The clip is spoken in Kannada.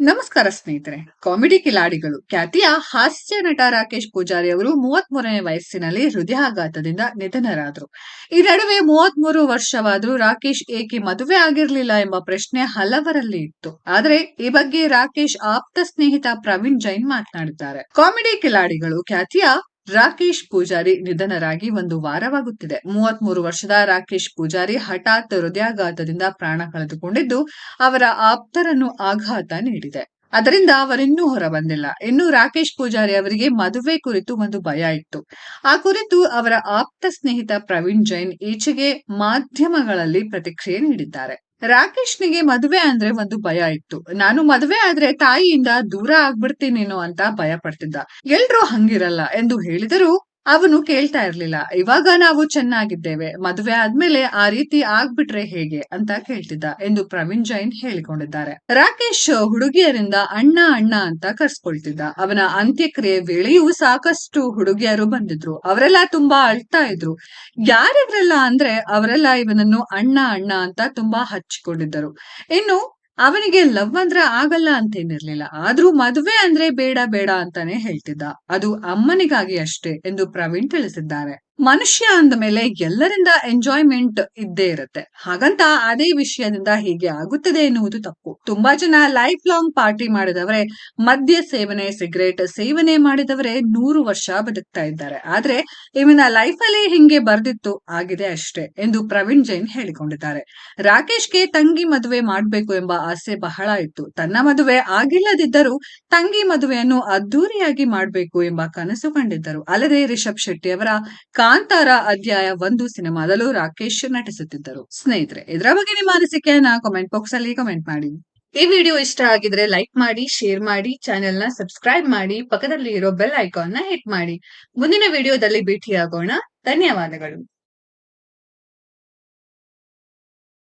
ನಮಸ್ಕಾರ ಸ್ನೇಹಿತರೆ. ಕಾಮಿಡಿ ಕಿಲಾಡಿಗಳು. ಖ್ಯಾತಿಯ ಹಾಸ್ಯ ನಟ ರಾಕೇಶ್ ಪೂಜಾರಿ ಅವರು ಮೂವತ್ತ್ ಮೂರನೇ ವಯಸ್ಸಿನಲ್ಲಿ ಹೃದಯಾಘಾತದಿಂದ ನಿಧನರಾದರು. ಈ ನಡುವೆ ಮೂವತ್ಮೂರು ವರ್ಷವಾದರೂ ರಾಕೇಶ್ ಏಕೆ ಮದುವೆ ಆಗಿರಲಿಲ್ಲ ಎಂಬ ಪ್ರಶ್ನೆ ಹಲವರಲ್ಲಿ ಇತ್ತು. ಆದರೆ ಈ ಬಗ್ಗೆ ರಾಕೇಶ್ ಆಪ್ತ ಸ್ನೇಹಿತ ಪ್ರವೀಣ್ ಜೈನ್ ಮಾತನಾಡಿದ್ದಾರೆ. ಕಾಮಿಡಿ ಕಿಲಾಡಿಗಳು ಖ್ಯಾತಿಯ ರಾಕೇಶ್ ಪೂಜಾರಿ ನಿಧನರಾಗಿ ಒಂದು ವಾರವಾಗುತ್ತಿದೆ. ಮೂವತ್ಮೂರು ವರ್ಷದ ರಾಕೇಶ್ ಪೂಜಾರಿ ಹಠಾತ್ ಹೃದಯಾಘಾತದಿಂದ ಪ್ರಾಣ ಕಳೆದುಕೊಂಡಿದ್ದು, ಅವರ ಆಪ್ತರನ್ನು ಆಘಾತ ನೀಡಿದೆ. ಅದರಿಂದ ಅವರಿನ್ನೂ ಹೊರಬಂದಿಲ್ಲ. ಇನ್ನು ರಾಕೇಶ್ ಪೂಜಾರಿ ಅವರಿಗೆ ಮದುವೆ ಕುರಿತು ಒಂದು ಭಯ ಇತ್ತು. ಆ ಕುರಿತು ಅವರ ಆಪ್ತ ಸ್ನೇಹಿತ ಪ್ರವೀಣ್ ಜೈನ್ ಈಚೆಗೆ ಮಾಧ್ಯಮಗಳಲ್ಲಿ ಪ್ರತಿಕ್ರಿಯೆ ನೀಡಿದ್ದಾರೆ. ರಾಕೇಶ್ನಿಗೆ ಮದುವೆ ಅಂದ್ರೆ ಒಂದು ಭಯ ಇತ್ತು. ನಾನು ಮದುವೆ ಆದ್ರೆ ತಾಯಿಯಿಂದ ದೂರ ಆಗ್ಬಿಡ್ತೀನೇನೋ ಅಂತ ಭಯ ಪಡ್ತಿದ್ದ. ಎಲ್ರೂ ಹಂಗಿರಲ್ಲ ಎಂದು ಹೇಳಿದರೂ ಅವನು ಕೇಳ್ತಾ ಇರ್ಲಿಲ್ಲ. ಇವಾಗ ನಾವು ಚೆನ್ನಾಗಿದ್ದೇವೆ. ಮದುವೆ ಆದ್ಮೇಲೆ ಆ ರೀತಿ ಆಗ್ಬಿಟ್ರೆ ಹೇಗೆ ಅಂತ ಕೇಳ್ತಿದ್ದ ಎಂದು ಪ್ರವೀಣ್ ಜೈನ್ ಹೇಳಿಕೊಂಡಿದ್ದಾರೆ. ರಾಕೇಶ್ ಹುಡುಗಿಯರಿಂದ ಅಣ್ಣ ಅಣ್ಣ ಅಂತ ಕರ್ಸ್ಕೊಳ್ತಿದ್ದ. ಅವನ ಅಂತ್ಯಕ್ರಿಯೆ ವೇಳೆಯೂ ಸಾಕಷ್ಟು ಹುಡುಗಿಯರು ಬಂದಿದ್ರು. ಅವರೆಲ್ಲ ತುಂಬಾ ಅಳ್ತಾ ಇದ್ರು. ಯಾರಿವ್ರೆಲ್ಲ ಅಂದ್ರೆ ಅವರೆಲ್ಲ ಇವನನ್ನು ಅಣ್ಣ ಅಣ್ಣ ಅಂತ ತುಂಬಾ ಹಚ್ಚಿಕೊಂಡಿದ್ದರು. ಇನ್ನು ಅವನಿಗೆ ಲವ್ ಅಂದ್ರೆ ಆಗಲ್ಲ ಅಂತೇನಿರ್ಲಿಲ್ಲ. ಆದ್ರೂ ಮದುವೆ ಅಂದ್ರೆ ಬೇಡ ಬೇಡ ಅಂತಾನೆ ಹೇಳ್ತಿದ್ದ. ಅದು ಅಮ್ಮನಿಗಾಗಿ ಅಷ್ಟೇ ಎಂದು ಪ್ರವೀಣ್ ತಿಳಿಸಿದ್ದಾರೆ. ಮನುಷ್ಯ ಅಂದ ಮೇಲೆ ಎಲ್ಲರಿಂದ ಎಂಜಾಯ್ಮೆಂಟ್ ಇದ್ದೇ ಇರುತ್ತೆ. ಹಾಗಂತ ಅದೇ ವಿಷಯದಿಂದ ಹೀಗೆ ಆಗುತ್ತದೆ ಎನ್ನುವುದು ತಪ್ಪು. ತುಂಬಾ ಜನ ಲೈಫ್ ಲಾಂಗ್ ಪಾರ್ಟಿ ಮಾಡಿದವರೇ, ಮದ್ಯ ಸೇವನೆ ಸಿಗರೇಟ್ ಸೇವನೆ ಮಾಡಿದವರೇ ನೂರು ವರ್ಷ ಬದುಕ್ತಾ ಇದ್ದಾರೆ. ಆದ್ರೆ ಇವನ ಲೈಫ್ ಅಲ್ಲಿ ಹಿಂಗೆ ಬರ್ದಿತ್ತು, ಆಗಿದೆ ಅಷ್ಟೇ ಎಂದು ಪ್ರವೀಣ್ ಜೈನ್ ಹೇಳಿಕೊಂಡಿದ್ದಾರೆ. ರಾಕೇಶ್ಗೆ ತಂಗಿ ಮದುವೆ ಮಾಡಬೇಕು ಎಂಬ ಆಸೆ ಬಹಳ ಇತ್ತು. ತನ್ನ ಮದುವೆ ಆಗಿಲ್ಲದಿದ್ದರೂ ತಂಗಿ ಮದುವೆಯನ್ನು ಅದ್ದೂರಿಯಾಗಿ ಮಾಡಬೇಕು ಎಂಬ ಕನಸು ಕಂಡಿದ್ದರು. ಅಲ್ಲದೆ ರಿಷಬ್ ಶೆಟ್ಟಿ ಅವರ ಕಾಂತಾರ ಅಧ್ಯಾಯ ಒಂದು ಸಿನಿಮಾದಲ್ಲೂ ರಾಕೇಶ್ ನಟಿಸುತ್ತಿದ್ದರು. ಸ್ನೇಹಿತರೆ, ಇದರ ಬಗ್ಗೆ ನಿಮ್ಮ ಅನಿಸಿಕೆಯನ್ನ ಕಾಮೆಂಟ್ ಬಾಕ್ಸ್ ಅಲ್ಲಿ ಕಮೆಂಟ್ ಮಾಡಿ. ಈ ವಿಡಿಯೋ ಇಷ್ಟ ಆಗಿದ್ರೆ ಲೈಕ್ ಮಾಡಿ ಶೇರ್ ಮಾಡಿ ಚಾನೆಲ್ನ ಸಬ್ಸ್ಕ್ರೈಬ್ ಮಾಡಿ ಪಕ್ಕದಲ್ಲಿ ಇರೋ ಬೆಲ್ ಐಕಾನ್ನ ಹಿಟ್ ಮಾಡಿ. ಮುಂದಿನ ವಿಡಿಯೋದಲ್ಲಿ ಭೇಟಿಯಾಗೋಣ. ಧನ್ಯವಾದಗಳು.